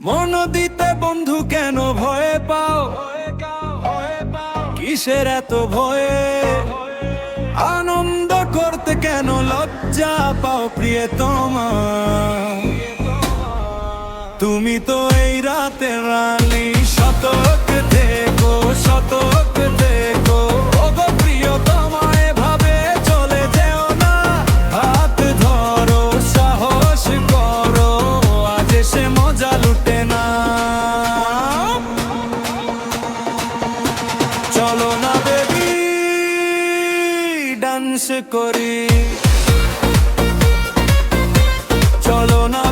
মন দিতে বন্ধু কেন ভয়ে পাও? কিসের এত ভয়ে? আনন্দ করতে কেন লজ্জা পাও প্রিয় তোমার তুমি তো এই রাতে রানী, শতক দেখো, শতক ডান্স করি। চলো না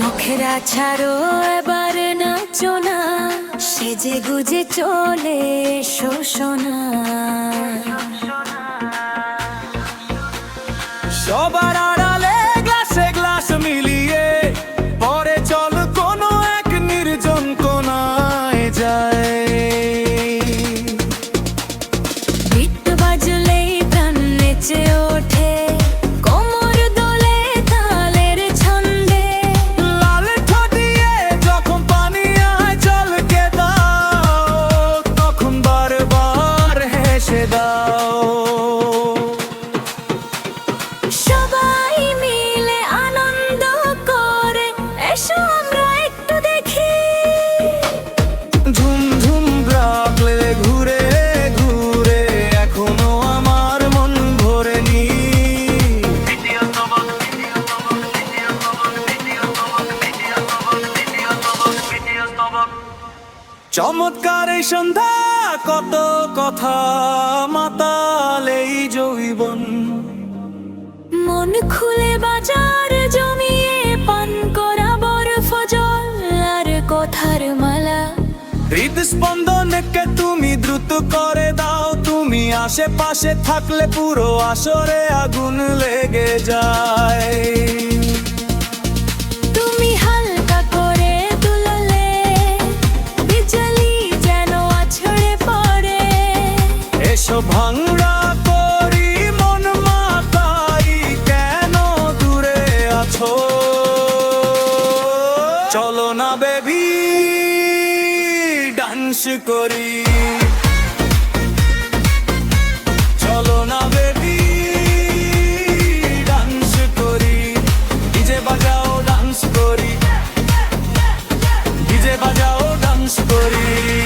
নখেরা ছাড়ো এবার নাচো না। সেজে গুজে চলে শোষণা দাও চমৎকার এই সন্ধ্যা কত কথা মাতাল এই জৈবন মন খুলে বাজার জমিয়ে পান করা বরফ জল আর কথার মালা। হৃদস্পন্দনকে তুমি দ্রুত করে দাও তুমি আশেপাশে থাকলে পুরো আসরে আগুন লেগে যায়। ভাঙড়া করি মন মাতাই, কেন দূরে আছো? চলো না বেবি ডান্স করি। চলো বেবি ডান্স করি। ডিজে বাজাও ডান্স করি। ডিজে বাজাও ডান্স করি।